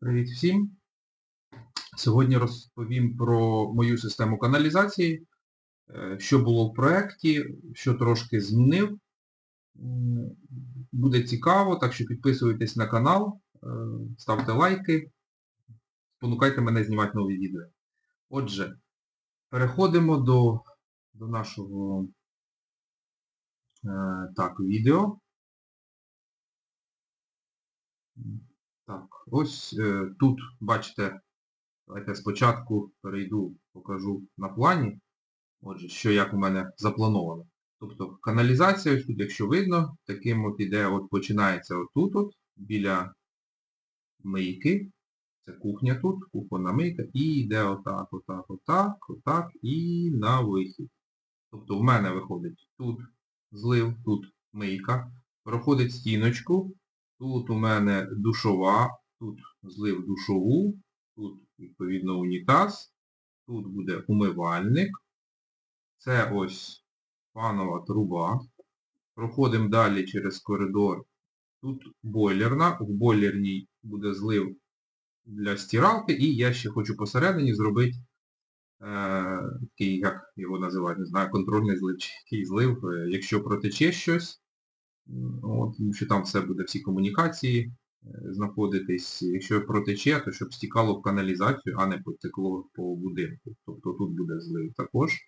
Привіт всім! Сьогодні розповім про мою систему каналізації, е, що було в проєкті, що трошки змінив. Буде цікаво, так що підписуйтесь на канал, е, ставте лайки, спонукайте мене знімати нові відео. Отже, переходимо до, до нашого е, так, відео. Так, ось е, тут, бачите, давайте спочатку перейду, покажу на плані. Отже, що як у мене заплановано. Тобто каналізація, ось тут, якщо видно, таким от іде, от починається отут, от, біля мийки. Це кухня тут, кухонна мийка, і йде отак, отак, отак, отак, і на вихід. Тобто в мене виходить тут злив, тут мийка, проходить стіночку, Тут у мене душова, тут злив душову, тут, відповідно, унітаз, тут буде умивальник. Це ось панова труба. Проходимо далі через коридор. Тут бойлерна, в бойлерній буде злив для стиралки, і я ще хочу посередині зробити е, такий, як його називають, не знаю, контрольний злив, який злив, е, якщо протече щось. От, що там все буде, всі комунікації е, знаходитись. Якщо протече, то щоб стікало в каналізацію, а не потекло по будинку. Тобто тут буде злив також.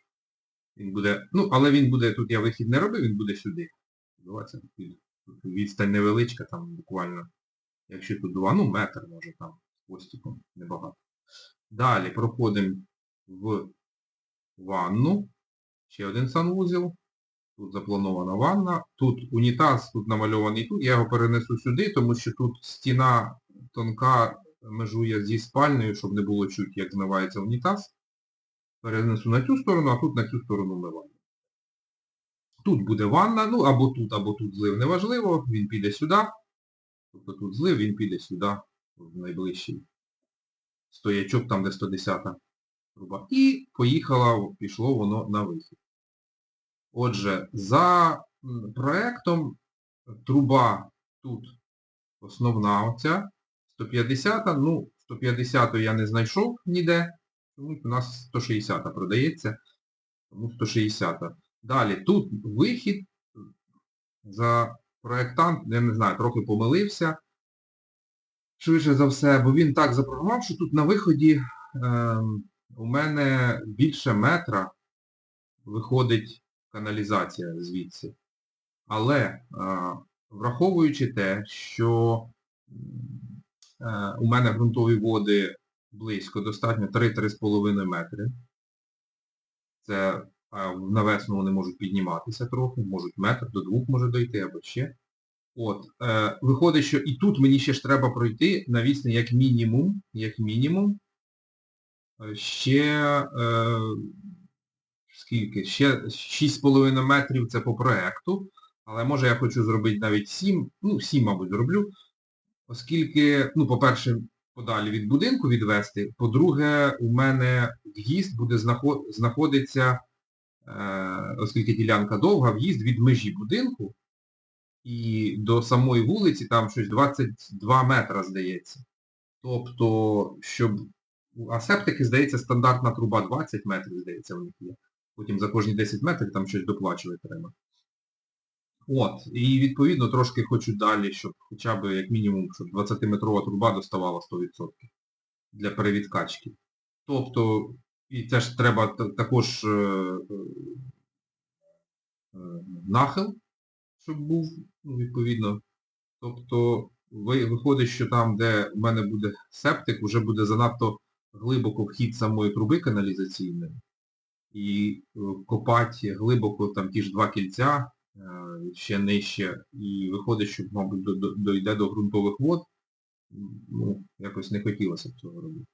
Він буде, ну, але він буде, тут я вихід не робив, він буде сюди. Давайте, відстань невеличка, там буквально, якщо тут два, ну метр може там, з хвостиком, небагато. Далі проходимо в ванну. Ще один санвузел. Тут запланована ванна. Тут унітаз, тут намальований тут. Я його перенесу сюди, тому що тут стіна тонка межує зі спальнею, щоб не було чуть, як змивається унітаз. Перенесу на цю сторону, а тут на цю сторону вмивання. Тут буде ванна, ну або тут, або тут злив неважливо, він піде сюди. Тобто тут злив, він піде сюди, в найближчий стоячок, там де 110 труба. І поїхала, пішло воно на вихід. Отже, за проектом труба тут основна оця, 150, ну, 150 я не знайшов ніде, тому у нас 160 продається, тому 160. Далі тут вихід за проектант, я не знаю, трохи помилився. Швидше за все, бо він так запрограмував, що тут на виході ем, у мене більше метра виходить каналізація звідси. Але враховуючи те, що е, у мене ґрунтові води близько, достатньо 3-3,5 метри. Це а, на весну вони можуть підніматися трохи, можуть метр до двох може дойти або ще. От, е, виходить, що і тут мені ще ж треба пройти на відстані як мінімум, як мінімум, е, ще е, скільки? Ще 6,5 метрів це по проекту, але може я хочу зробити навіть 7, ну 7, мабуть, зроблю, оскільки, ну, по-перше, подалі від будинку відвести, по-друге, у мене в'їзд буде знаход... знаходиться, е, оскільки ділянка довга, в'їзд від межі будинку і до самої вулиці там щось 22 метра, здається. Тобто, щоб... А септики, здається, стандартна труба 20 метрів, здається, у них є. Потім за кожні 10 метрів там щось доплачувати треба. От, і відповідно трошки хочу далі, щоб хоча б як мінімум, щоб 20-метрова труба доставала 100% для перевідкачки. Тобто, і це ж треба також е, е, е, нахил, щоб був, ну, відповідно. Тобто, виходить, що там, де в мене буде септик, вже буде занадто глибоко вхід самої труби каналізаційної і е, копати глибоко там ті ж два кільця, е, ще нижче, і виходить, що, мабуть, до- до- дойде до ґрунтових вод, ну, якось не хотілося б цього робити.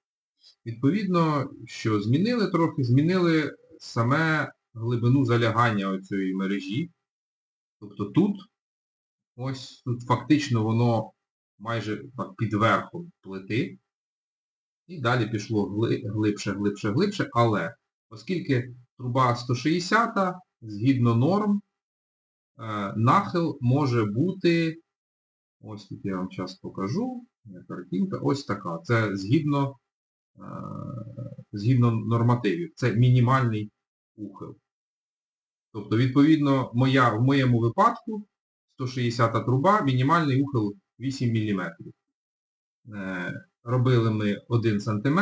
Відповідно, що змінили трохи, змінили саме глибину залягання оцієї мережі. Тобто тут, ось тут фактично воно майже так, під верхом плити. І далі пішло гли- глибше, глибше, глибше, але Оскільки труба 160, згідно норм, е, нахил може бути, ось тут я вам зараз покажу, Картинка ось така. Це згідно, е, згідно нормативів. Це мінімальний ухил. Тобто, відповідно, моя, в моєму випадку 160 труба, мінімальний ухил 8 мм. Е, робили ми 1 см.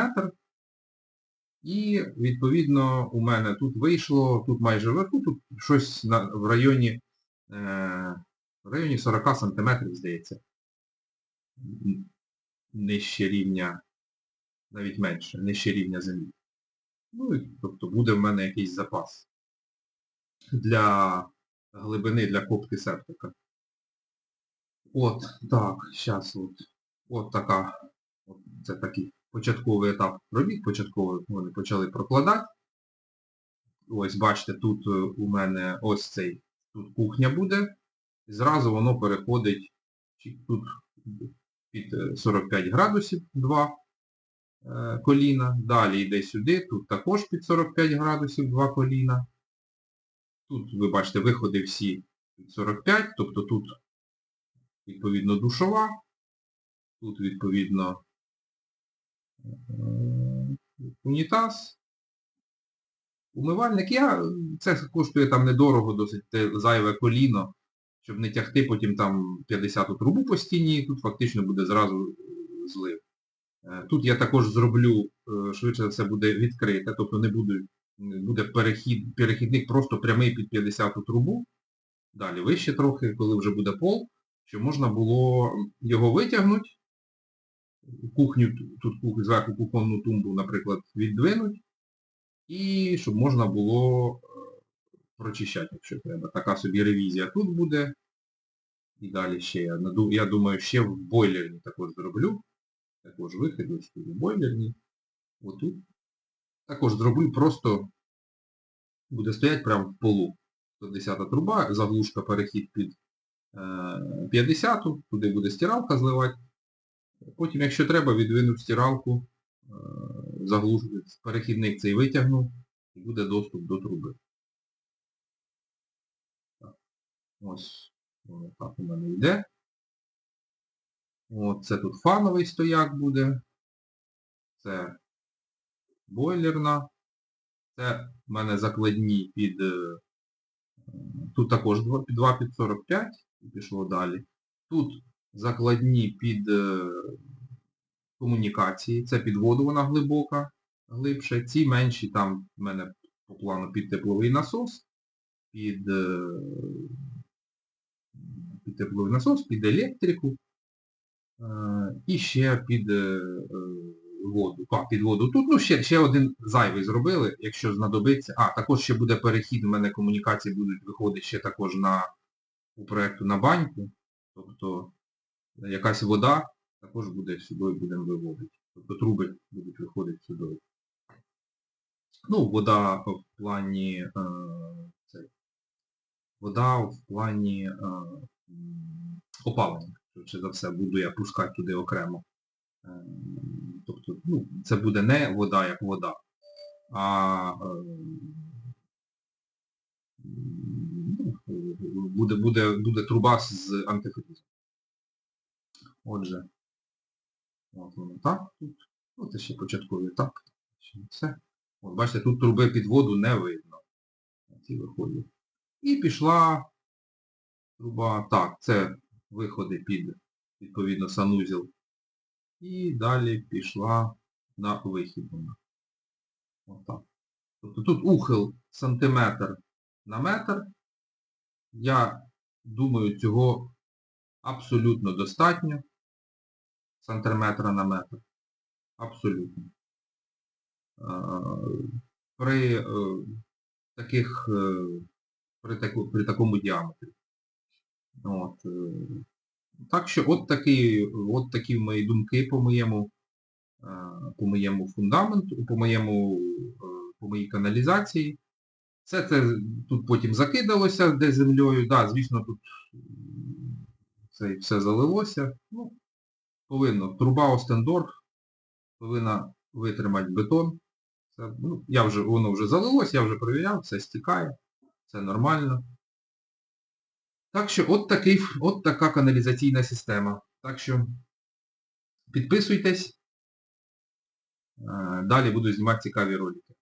І, відповідно, у мене тут вийшло, тут майже вверху, тут щось на, в районі, е, в районі 40 см, здається. Нижче рівня, навіть менше, нижче рівня землі. Ну, і, тобто буде в мене якийсь запас для глибини, для копки септика. От, так, зараз от. От така, от, це такий початковий етап робіт, початковий вони почали прокладати. Ось бачите, тут е, у мене ось цей, тут кухня буде. І зразу воно переходить тут під е, 45 градусів 2 е, коліна. Далі йде сюди, тут також під 45 градусів 2 коліна. Тут, ви бачите, виходи всі під 45, тобто тут відповідно душова, тут відповідно е, унітаз, умивальник. Я, це коштує там недорого, досить зайве коліно, щоб не тягти потім там 50 трубу по стіні, тут фактично буде зразу е, злив. Е, Тут я також зроблю, е, швидше все буде відкрите, тобто не буде, буде перехід, перехідник просто прямий під 50 трубу. Далі вище трохи, коли вже буде пол, щоб можна було його витягнути, кухню, тут кух- зверху кухонну тумбу, наприклад, віддвинуть, і щоб можна було е, прочищати, якщо треба. Така собі ревізія тут буде. І далі ще я, я думаю, ще в бойлерні також зроблю. Також вихід ось в бойлерні. Отут. Також зроблю просто буде стояти прямо в полу. 110 труба, заглушка перехід під е, 50, туди буде стиралка зливати. Потім, якщо треба, відвинув стиралку, е, перехідник цей витягнув і буде доступ до труби. Ось так у мене йде. От, це тут фановий стояк буде. Це бойлерна. Це в мене закладні під... е, Тут також 2 під 2 під 45 і пішло далі. Тут закладні під е, комунікації. Це під воду вона глибока, глибше. Ці менші там в мене по плану під тепловий насос, під, е, під тепловий насос, під електрику. е, І ще під воду. А, під воду. Тут ну, ще, ще один зайвий зробили, якщо знадобиться. А, також ще буде перехід, у мене комунікації будуть виходити ще також на у проєкту на баньку. Тобто якась вода також буде сюди будемо виводити. Тобто труби будуть виходити сюди. Ну, вода в плані е, цей, вода в плані е, опалення. Швидше за все, буду я пускати туди окремо. Е, Тобто, ну, це буде не вода як вода, а е, ну, буде, буде, буде труба з антифризом. Отже, от воно так тут. Це ще. Ще не все. От бачите, тут труби під воду не видно. Ці виходять. І пішла труба. Так, це виходи під, відповідно, санузел. І далі пішла на вихід. Отак. Тобто тут ухил сантиметр на метр. Я думаю, цього абсолютно достатньо. Сантиметра на метр. Абсолютно. Е, При е, таких, е, при, таку, при такому діаметрі. От. Так що от такі, от такі мої думки по моєму, по моєму фундаменту, по моєму, по моїй каналізації. Все це тут потім закидалося де землею. Да, звісно, тут це все залилося. Ну, повинно. Труба Остендорф повинна витримати бетон. Це, ну, я вже, воно вже залилось, я вже перевіряв, все стікає, це нормально. Так що от, такий, от така каналізаційна система. Так що Підписуйтесь. Е, Далі буду знімати цікаві ролики.